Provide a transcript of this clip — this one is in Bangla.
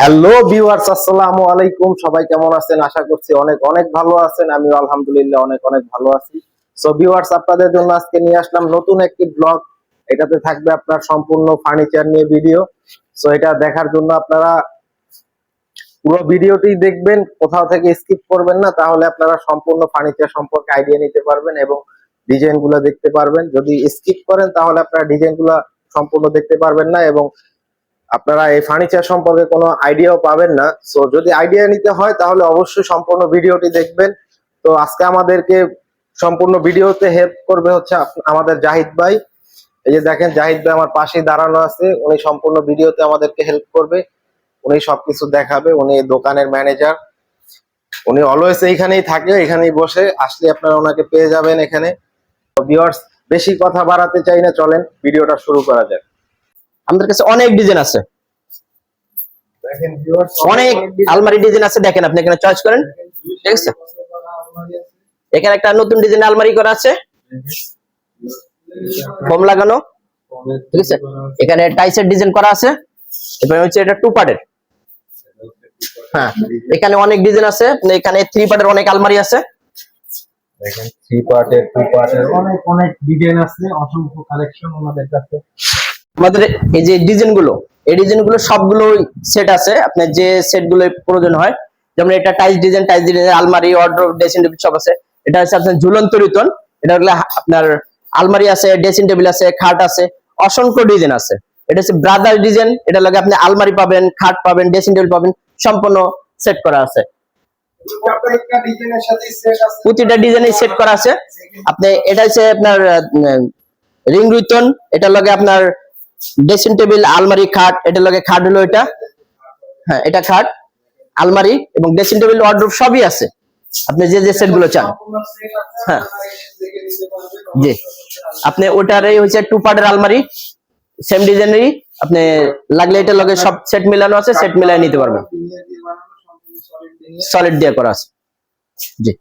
হ্যালো ভিউয়ার্স আসসালামু আলাইকুম। সবাই কেমন আছেন? আশা করছি অনেক অনেক ভালো আছেন। আমিও আলহামদুলিল্লাহ অনেক অনেক ভালো আছি। সো ভিউয়ার্স আপনাদের জন্য আজকে নিয়ে আসলাম নতুন একটি ব্লগ এটাতে থাকবে আপনার সম্পূর্ণ ফার্নিচার নিয়ে ভিডিও সো এটা দেখার জন্য আপনারা পুরো ভিডিওটি দেখবেন, কোথাও থেকে স্কিপ করবেন না। তাহলে আপনারা সম্পূর্ণ ফার্নিচার সম্পর্কে আইডিয়া নিতে পারবেন এবং ডিজাইনগুলো দেখতে পারবেন। যদি স্কিপ করেন, তাহলে আপনারা ডিজাইনগুলা সম্পূর্ণ দেখতে পারবেন না এবং আপনারা এই ফার্নিচার সম্পর্কে কোনো আইডিয়াও পাবেন না। সো যদি আইডিয়া নিতে হয়, তাহলে অবশ্যই সম্পূর্ণ ভিডিওটি দেখবেন। তো, আজকে আমাদেরকে সম্পূর্ণ ভিডিওতে হেল্প করবে হচ্ছে আমাদের জাহিদ ভাই। এই যে দেখেন, জাহিদ ভাই আমার পাশেই দাঁড়ানো আছে। উনি সম্পূর্ণ ভিডিওতে আমাদেরকে হেল্প করবে। উনি সবকিছু দেখাবে। উনি দোকানের ম্যানেজার উনি অলওয়েজ এইখানেই থাকে এখানেই বসে। আসলে আপনারা ওনাকে পেয়ে যাবেন এখানে। ভিউয়ার্স বেশি কথা বাড়াতে চাই না, চলেন, ভিডিওটা শুরু করা যাক। আমাদের কাছে অনেক ডিজাইন আছে। অনেক আলমারি ডিজাইন আছে দেখেন আপনি এখানে চয়েস করেন। ঠিক আছে? এখানে একটা নতুন ডিজাইন আলমারি করা আছে। ফোম লাগানো। ঠিক আছে? এখানে টাইসের ডিজাইন করা আছে। এবার হচ্ছে এটা টু পার্টের হ্যাঁ এখানে অনেক ডিজাইন আছে। এখানে থ্রি পার্টের অনেক আলমারি আছে। দেখেন থ্রি পার্টের টু পার্টের অনেক অনেক ডিজাইন আছে। অসংখ্য কালেকশন ওনাদের কাছে। আমাদের এই যে ডিজাইনগুলো এই ডিজাইনগুলো সবগুলো সেট আছে। আপনার যে সেটগুলো প্রয়োজন হয় যেমন এটা টাইস ডিজাইন টাইস ডিজাইন আলমারি অর্ডার ড্রেসিং টেবিল সব আছে। এটা হচ্ছে আপনার ঝুলন্ত রিতন। এটা হলো আপনার আলমারি আছে ড্রেসিং টেবিল আছে খাট আছে অসংখ্য ডিজাইন আছে। এটা হচ্ছে ব্রাদার ডিজাইন এটা লাগে আপনি আলমারি পাবেন খাট পাবেন ড্রেসিং টেবিল পাবেন সম্পূর্ণ সেট করা আছে। প্রতিটা ডিজাইনে সেট করা আছে। আপনি এটা হচ্ছে আপনার রিং রুইতন এটা লগে আপনার ড্রেসিং টেবিল, আলমারি, খাট এটা লগে খাট হলো এটা। হ্যাঁ এটা খাট, আলমারি এবং ড্রেসিং টেবিল ওয়ার্ডরোব সবই আছে। আপনি যে যে সেটগুলো চান। হ্যাঁ। জি। আপনি ওটারই হচ্ছে টু পার্টের আলমারি সেম ডিজাইনেরই। আপনি লাগলে এটা লগে সব সেট মিলানো আছে সেট মিলাই নিতে পারবেন। সলিড দিয়ে করা আছে। জি।